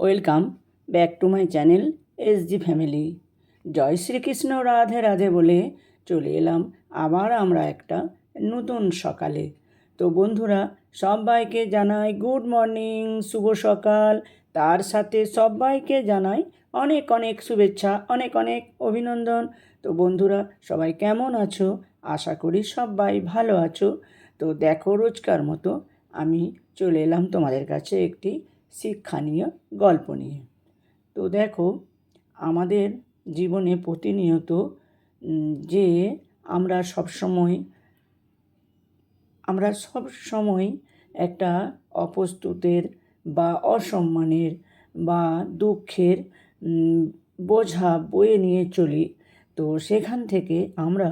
Welcome back to my channel S G family Joy Shri Krishna, Radhe Radhe বলে চলে এলাম আবার আমরা একটা নতুন সকালে। তো বন্ধুরা, সবাইকে জানাই গুড মর্নিং, শুভ সকাল। তার সাথে সবাইকে জানাই অনেক অনেক শুভেচ্ছা, অনেক অনেক অভিনন্দন। তো বন্ধুরা, সবাই কেমন আছো? আশা করি সবাই ভালো আছো। তো দেখো, রোজকার মতো আমি চলে এলাম তোমাদের কাছে একটি শিক্ষণীয় গল্প নিয়ে। তো দেখো, আমাদের জীবনে প্রতিনিয়ত যে আমরা সবসময়, আমরা সব সময় একটা অপ্রস্তুতের বা অসম্মানের বা দুঃখের বোঝা বয়ে নিয়ে চলি, তো সেখান থেকে আমরা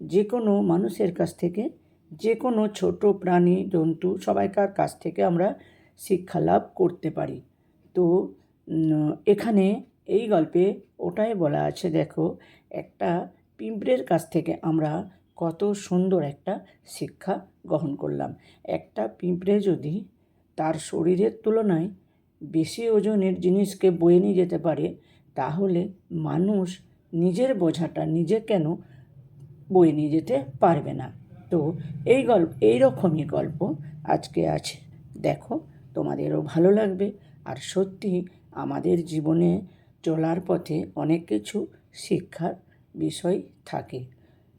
যে কোনো মানুষের কাছ থেকে যে কোনো ছোট প্রাণী, জন্তু সবাইকার কাছ থেকে আমরা শিক্ষা লাভ করতে পারি। তো এখানে এই গল্পে ওটাই বলা আছে, দেখো, একটা পিঁপড়ের কাছ থেকে আমরা কত সুন্দর একটা শিক্ষা গ্রহণ করলাম। একটা পিঁপড়ে যদি তার শরীরের তুলনায় বেশি ওজনের জিনিসকে বয়ে নিয়ে যেতে পারে, তাহলে মানুষ নিজের বোঝাটা নিজে কেন বয়ে নিয়ে যেতে পারবে না? তো, এই গল্প এই রকমই গল্প আজকে আছে। দেখো তোমাদেরও ভালো লাগবে। আর সত্যি আমাদের জীবনে চলার পথে অনেক কিছু শিক্ষার বিষয় থাকে।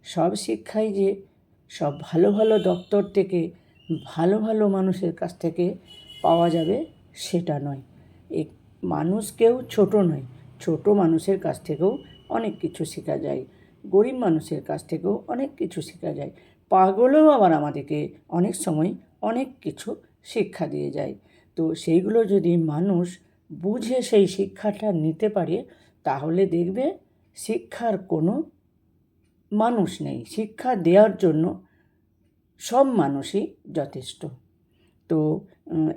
সব শিক্ষাই যে সব ভালো ভালো দপ্তর থেকে ভালো ভালো মানুষের কাছ থেকে পাওয়া যাবে সেটা নয়। এক মানুষ কেউ ছোট নয়, ছোট মানুষের কাছ থেকেও অনেক কিছু শেখা যায়। গরিব মানুষের কাছ থেকেও অনেক কিছু শেখা যায়। পাগলেও আবার আমাদেরকে অনেক সময় অনেক কিছু শিক্ষা দিয়ে যায়। তো সেইগুলো যদি মানুষ বুঝে সেই শিক্ষাটা নিতে পারে, তাহলে দেখবে শিক্ষার কোনো মানুষ নেই। শিক্ষা দেওয়ার জন্য সব মানুষই যথেষ্ট। তো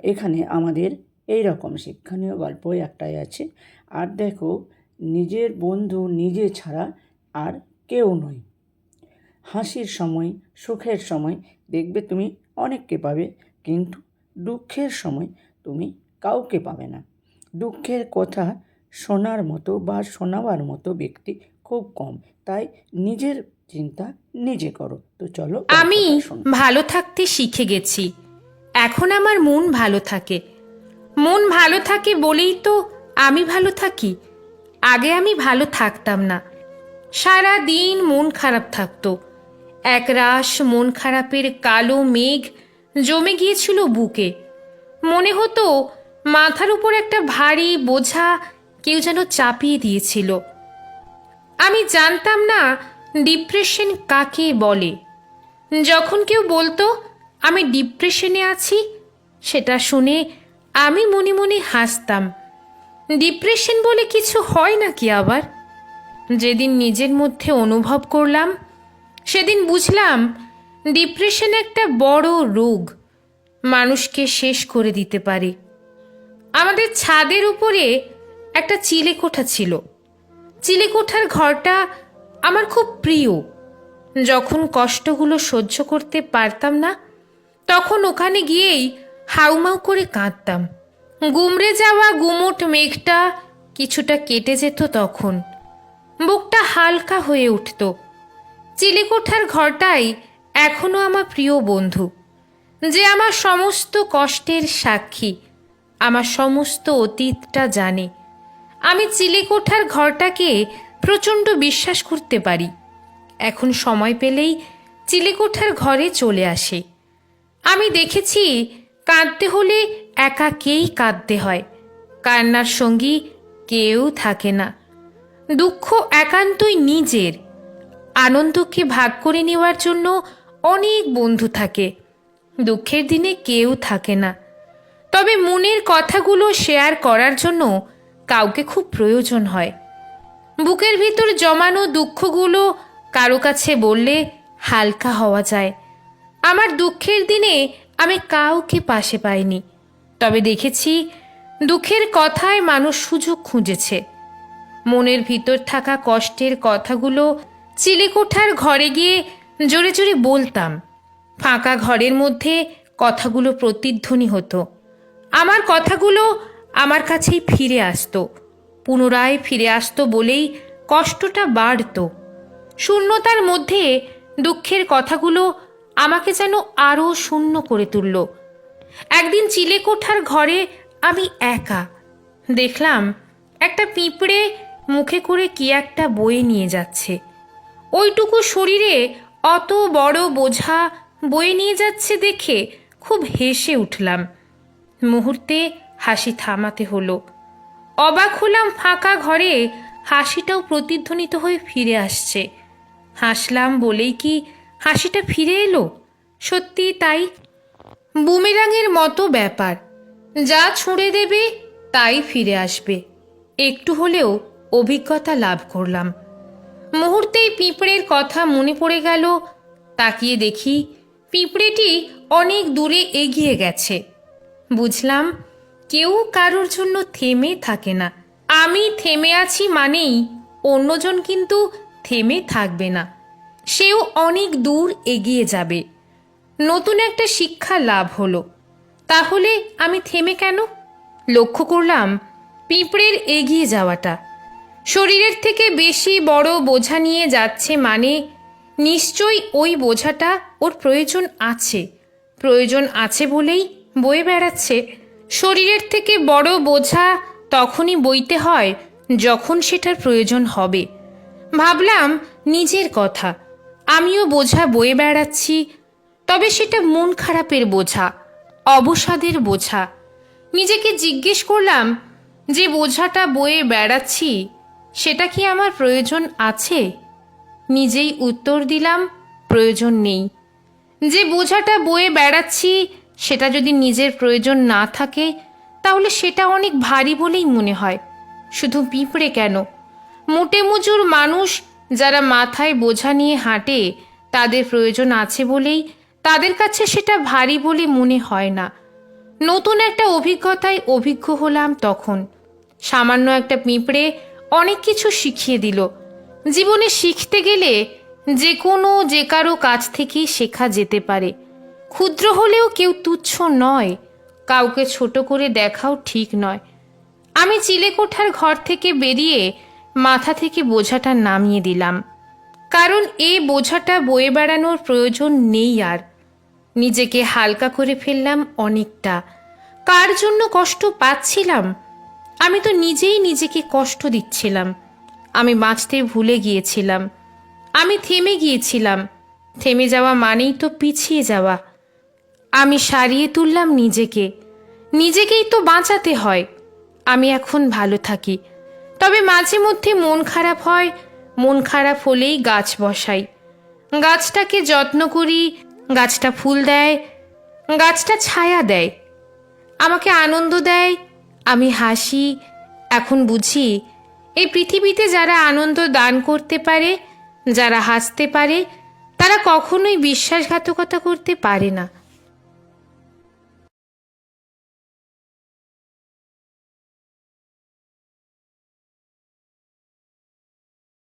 এখানে আমাদের এই রকম শিক্ষণীয় গল্পই একটাই আছে। আর দেখো, নিজের বন্ধু নিজে ছাড়া আর কেউ নয়। হাসির সময়, সুখের সময় দেখবে তুমি অনেককে পাবে, কিন্তু দুঃখের সময় তুমি কাউকে পাবে না। দুঃখের কথা শোনার মতো বা শোনাবার মতো ব্যক্তি খুব কম। তাই নিজের চিন্তা নিজে করো। তো চলো আমি ভালো থাকতে শিখে গেছি। এখন আমার মন ভালো থাকে। মন ভালো থাকে বলেই তো আমি ভালো থাকি। আগে আমি ভালো থাকতাম না। সারা দিন মন খারাপ থাকতো। একরাশ মন খারাপের কালো মেঘ জমে গিয়েছিল বুকে। মনে হতো মাথার উপর একটা ভারী বোঝা কেউ যেন চাপিয়ে দিয়েছিল। আমি জানতাম না ডিপ্রেশন কাকে বলে। যখন কেউ বলতো, আমি ডিপ্রেশনে আছি, সেটা শুনে আমি মনে মনে হাসতাম। ডিপ্রেশন বলে কিছু হয় নাকি আবার? যেদিন নিজের মধ্যে অনুভব করলাম, সেদিন বুঝলাম ডিপ্রেশন একটা বড় রোগ। মানুষকে শেষ করে দিতে পারে। আমাদের ছাদের উপরে একটা চিলেকোঠা ছিল। চিলেকোঠার ঘরটা আমার খুব প্রিয়। যখন কষ্টগুলো সহ্য করতে পারতাম না, তখন ওখানে গিয়েই হাউমাউ করে কাঁদতাম। গুমড়ে যাওয়া গুমোট মেঘটা কিছুটা কেটে যেত তখন। বুকটা হালকা হয়ে উঠত। চিলেকোঠার ঘরটাই এখনও আমার প্রিয় বন্ধু, যে আমার সমস্ত কষ্টের সাক্ষী, আমার সমস্ত অতীতটা জানে। আমি চিলেকোঠার ঘরটাকে প্রচণ্ড বিশ্বাস করতে পারি। এখন সময় পেলেই চিলেকোঠার ঘরে চলে আসে। আমি দেখেছি কাঁদতে হলে একাকেই কাঁদতে হয়, কান্নার সঙ্গী কেউ থাকে না। দুঃখ একান্তই নিজের, আনন্দকে ভাগ করে নেওয়ার জন্য অনেক বন্ধু থাকে। দুঃখের দিনে কেউ থাকে না। তবে মনের কথাগুলো শেয়ার করার জন্য কাউকে খুব প্রয়োজন হয়। বুকের ভিতর জমানো দুঃখগুলো কারও কাছে বললে হালকা হওয়া যায়। আমার দুঃখের দিনে আমি কাউকে পাশে পাইনি। তবে দেখেছি দুঃখের কথায় মানুষ সুযোগ খুঁজেছে। মনের ভিতর থাকা কষ্টের কথাগুলো চিলেকোঠার ঘরে গিয়ে জোরে জোরে বলতাম, ফাঁকা ঘরের মধ্যে কথাগুলো প্রতিধ্বনি হতো। আমার কথাগুলো আমার কাছেই ফিরে আসতো, পুনরায় ফিরে আসতো বলেই কষ্টটা বাড়তো। শূন্যতার মধ্যে দুঃখের কথাগুলো আমাকে যেন আরও শূন্য করে তুলল। একদিন চিলেকোঠার ঘরে আমি একা, দেখলাম একটা পিঁপড়ে মুখে করে কি একটা বয়ে নিয়ে যাচ্ছে। ওইটুকু শরীরে অত বড় বোঝা বয়ে নিয়ে যাচ্ছে দেখে খুব হেসে উঠলাম। মুহূর্তে হাসি থামাতে হলো। অবাক হলাম ফাঁকা ঘরে হাসিটাও প্রতিধ্বনিত হয়ে ফিরে আসছে। হাসলাম বলেই কি হাসিটা ফিরে এলো? সত্যি তাই? বুমেরাঙের মতো ব্যাপার। যা ছুঁড়ে দেবে তাই ফিরে আসবে। একটু হলেও অভিজ্ঞতা লাভ করলাম। মুহূর্তেই পিঁপড়ের কথা মনে পড়ে গেল। তাকিয়ে দেখি পিঁপড়েটি অনেক দূরে এগিয়ে গেছে। বুঝলাম কেউ কারোর জন্য থেমে থাকে না। আমি থেমে আছি মানেই অন্যজন কিন্তু থেমে থাকবে না। সেও অনেক দূর এগিয়ে যাবে। নতুন একটা শিক্ষা লাভ হলো। তাহলে আমি থেমে কেন? লক্ষ্য করলাম পিঁপড়ের এগিয়ে যাওয়াটা। শরীরের থেকে বেশি বড় বোঝা নিয়ে যাচ্ছে মানে নিশ্চয়ই ওই বোঝাটা ওর প্রয়োজন আছে। প্রয়োজন আছে বলেই বয়ে বেড়াচ্ছে। শরীরের থেকে বড় বোঝা তখনই বইতে হয় যখন সেটার প্রয়োজন হবে। ভাবলাম নিজের কথা, আমিও বোঝা বয়ে বেড়াচ্ছি, তবে সেটা মন খারাপের বোঝা, অবসাদের বোঝা। নিজেকে জিজ্ঞেস করলাম, যে বোঝাটা বয়ে বেড়াচ্ছি সেটা কি আমার প্রয়োজন আছে? নিজেই উত্তর দিলাম, প্রয়োজন নেই। যে বোঝাটা বয়ে বেড়াচ্ছি, সেটা যদি নিজের প্রয়োজন না থাকে, তাহলে সেটা অনেক ভারী বলেই মনে হয়। শুধু পিঁপড়ে কেন? মোটে মুজুর মানুষ যারা মাথায় বোঝা নিয়ে হাঁটে, তাদের প্রয়োজন আছে বলেই তাদের কাছে সেটা ভারী বলে মনে হয় না। নতুন একটা অভিজ্ঞতায় অভিজ্ঞ হলাম তখন। সামান্য একটা পিঁপড়ে অনেক কিছু শিখিয়ে দিল। জীবনে শিখতে গেলে যে কোনো, যে কারও কাছ থেকেই শেখা যেতে পারে। ক্ষুদ্র হলেও কেউ তুচ্ছ নয়, কাউকে ছোট করে দেখাও ঠিক নয়। আমি চিলেকোঠার ঘর থেকে বেরিয়ে মাথা থেকে বোঝাটা নামিয়ে দিলাম। কারণ এই বোঝাটা বয়ে বেড়ানোর প্রয়োজন নেই আর। নিজেকে হালকা করে ফেললাম অনেকটা। কার জন্য কষ্ট পাচ্ছিলাম? আমি তো নিজেই নিজেকে কষ্ট দিচ্ছিলাম। আমি বাঁচতে ভুলে গিয়েছিলাম। আমি থেমে গিয়েছিলাম। থেমে যাওয়া মানেই তো পিছিয়ে যাওয়া। আমি সারিয়ে তুললাম নিজেকে। নিজেকেই তো বাঁচাতে হয়। আমি এখন ভালো থাকি। তবে মাঝে মধ্যে মন খারাপ হয়। মন খারাপ হলেই গাছ বসাই। গাছটাকে যত্ন করি, গাছটা ফুল দেয়, গাছটা ছায়া দেয়। আমাকে আনন্দ দেয় আমি হাসি, এখন বুঝি, এই পৃথিবীতে যারা আনন্দ দান করতে পারে, যারা হাসতে পারে, তারা কখনোই বিশ্বাসঘাতকতা করতে পারে না।